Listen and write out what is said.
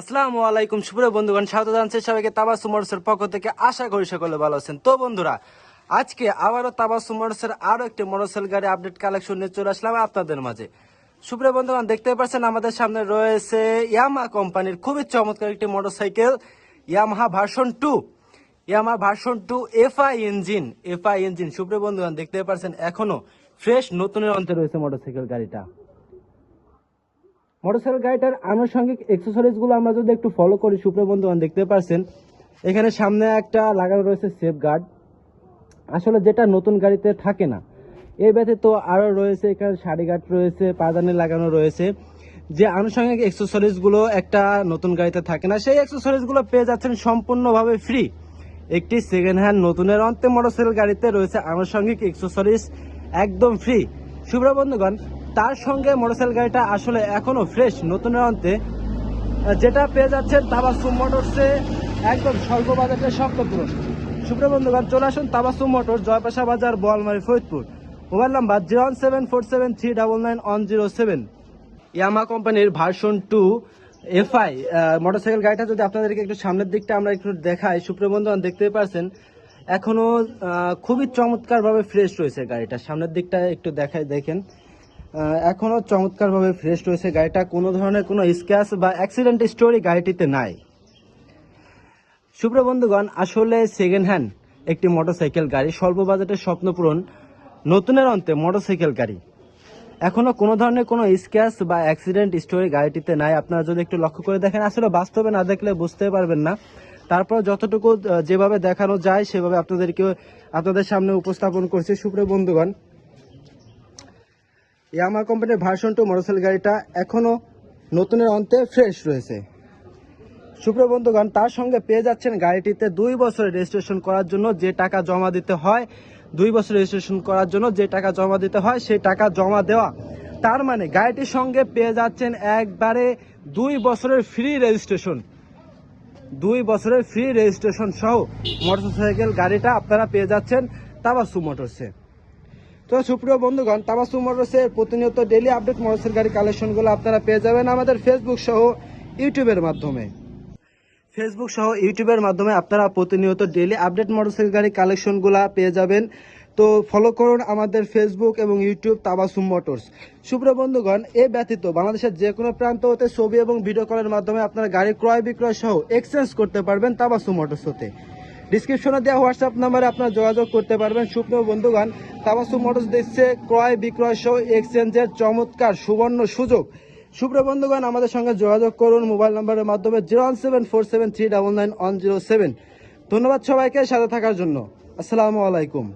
আসসালামু আলাইকুম, সুপ্রিয় বন্ধুগণ, স্বাগত জানাচ্ছি সবাইকে তাবাসু মোটরসের পক্ষ থেকে। আশা করি সকলে ভালো আছেন। তো বন্ধুরা, আজকে আবারও তাবাসু মোটরসের আরও একটি মোটরসাইকেল গাড়ি আপডেট কালেকশন নিয়ে চলে আসলাম আপনাদের মাঝে। সুপ্রিয় বন্ধুগণ দেখতে পাচ্ছেন আমাদের সামনে রয়েছে ইয়ামা কোম্পানির খুবই চমৎকার একটি motorcycle Yamaha version two Yamaha version two FI engine FI engine সুপ্রিয় বন্ধুগণ দেখতে পাচ্ছেন, এখনও ফ্রেশ নতুনের অন্তে রয়েছে মোটরসাইকেল গাড়িটা। মোটরসাইকেল গাড়িটার আনুষঙ্গিক এক্সেসরিজগুলো আমরা যদি একটু ফলো করি, সুপ্রিয় বন্ধুগণ, দেখতে পাচ্ছেন এখানে সামনে একটা লাগানো রয়েছে সেফ গার্ড আসলে যেটা নতুন গাড়িতে থাকে না এই ব্যতীত আরও রয়েছে, এখানে শাড়ি গার্ড রয়েছে পাদানি লাগানো রয়েছে। যে আনুষঙ্গিক এক্সেসরিজগুলো একটা নতুন গাড়িতে থাকে না, সেই এক্সেসরিজগুলো পেয়ে যাচ্ছেন সম্পূর্ণভাবে ফ্রি একটি সেকেন্ড হ্যান্ড নতুনের অন্তে মোটরসাইকেল গাড়িতে রয়েছে আনুষঙ্গিক এক্সেসরিজ একদম ফ্রি শুভ্র বন্ধুগণ তার সঙ্গে মোটরসাইকেল গাড়িটা আসলে এখনও ফ্রেশ নতুনের অন্তে যেটা পেয়ে যাচ্ছেন তাবাসুম মোটরসে একদম স্বল্প বাজেটের স্বপ্ন পূরণ সুপ্রিয় বন্ধুগণ চলে আসুন Tabassum motor Joypasha Bazar Boalmari Faridpur. Mobile number zero one seven four seven three double nine one zero seven. Yamaha কোম্পানির ভার্সন টু এফআই মোটরসাইকেল গাড়িটা যদি আপনাদেরকে একটু সামনের দিকটা আমরা একটু দেখাই সুপ্রিয় বন্ধুগণ দেখতে পারছেন এখনও আহ, খুবই চমৎকার ভাবে ফ্রেশ রয়েছে গাড়িটা। সামনের দিকটা একটু দেখাই দেখেন। আহ, এখনও চমৎকার ভাবে ফ্রেশ রয়েছে গাড়িটা। কোনো ধরনের কোনো স্ক্র্যাচ বা অ্যাক্সিডেন্ট স্টোরি গাড়িটিতে নাই। সুপ্র বন্ধুগণ আসলে সেকেন্ড হ্যান্ড একটি মোটরসাইকেল গাড়ি স্বল্প বাজেটের স্বপ্ন পূরণ নতুনের অন্তে মোটরসাইকেল গাড়ি। এখনও কোনো ধরনের কোনো স্ক্র্যাচ বা অ্যাক্সিডেন্ট স্টোরি গাড়িটিতে নাই। আপনারা যদি একটু লক্ষ্য করে দেখেন আসলে বাস্তবে না দেখলে বুঝতে পারবেন না। তারপর যতটুকু যেভাবে দেখানো যায় সেভাবে আপনাদেরকে আপনাদের সামনে উপস্থাপন করছে। সুপ্রিয় বন্ধুগণ ইয়ামা কোম্পানির ভার্সন টু মোটরসাইকেল গাড়িটা এখনও নতুনের অন্তে ফ্রেশ রয়েছে। সুপ্রিয় তার সঙ্গে পেয়ে যাচ্ছেন গাড়িটিতে দুই বছরের রেজিস্ট্রেশন করার জন্য যে টাকা জমা দিতে হয়, দুই বছর রেজিস্ট্রেশন করার জন্য যে টাকা জমা দিতে হয়, সেই টাকা জমা দেওয়া। তার মানে গাড়িটির সঙ্গে পেয়ে যাচ্ছেন একবারে দুই বছরের ফ্রি রেজিস্ট্রেশন দুই বছরের ফ্রি রেজিস্ট্রেশন সহ মোটরসাইকেল গাড়িটা আপনারা পেয়ে যাচ্ছেন তাবাসু মোটরসে তো সুপ্রিয় বন্ধুগণ তাবাসু মোটরসের প্রতিনিয়ত ডেলি আপডেট মোটরসাইকেল গাড়ি কালেকশনগুলো আপনারা পেয়ে যাবেন আমাদের ফেসবুক সহ ইউটিউবের মাধ্যমে। ফেসবুক সহ ইউটিউবের মাধ্যমে আপনারা প্রতিনিয়ত ডেলি আপডেট মোটরসাইকেল গাড়ি কালেকশনগুলো পেয়ে যাবেন। তো ফলো করুন আমাদের ফেসবুক এবং ইউটিউব তাবাসুম মোটরস সুপ্র বন্ধুগণ, এ ব্যতীত বাংলাদেশের যে কোনো প্রান্ত হতে ছবি এবং ভিডিও কলের মাধ্যমে আপনারা গাড়ি ক্রয় বিক্রয় সহ এক্সচেঞ্জ করতে পারবেন তাবাসুম মোটরস হতে। ডিসক্রিপশনে দেওয়া হোয়াটসঅ্যাপ নাম্বারে আপনারা যোগাযোগ করতে পারবেন। সুপ্রিয় বন্ধুগান তাবাসু মোটরস দেখছে ক্রয়, বিক্রয় সহ এক্সচেঞ্জের চমৎকার সুবর্ণ সুযোগ। সুপ্রিয় বন্ধুগণ, আমাদের সঙ্গে যোগাযোগ করুন মোবাইল নম্বরের মাধ্যমে zero one seven four seven three double nine one zero seven ধন্যবাদ সবাইকে সাথে থাকার জন্য। আসসালামু আলাইকুম।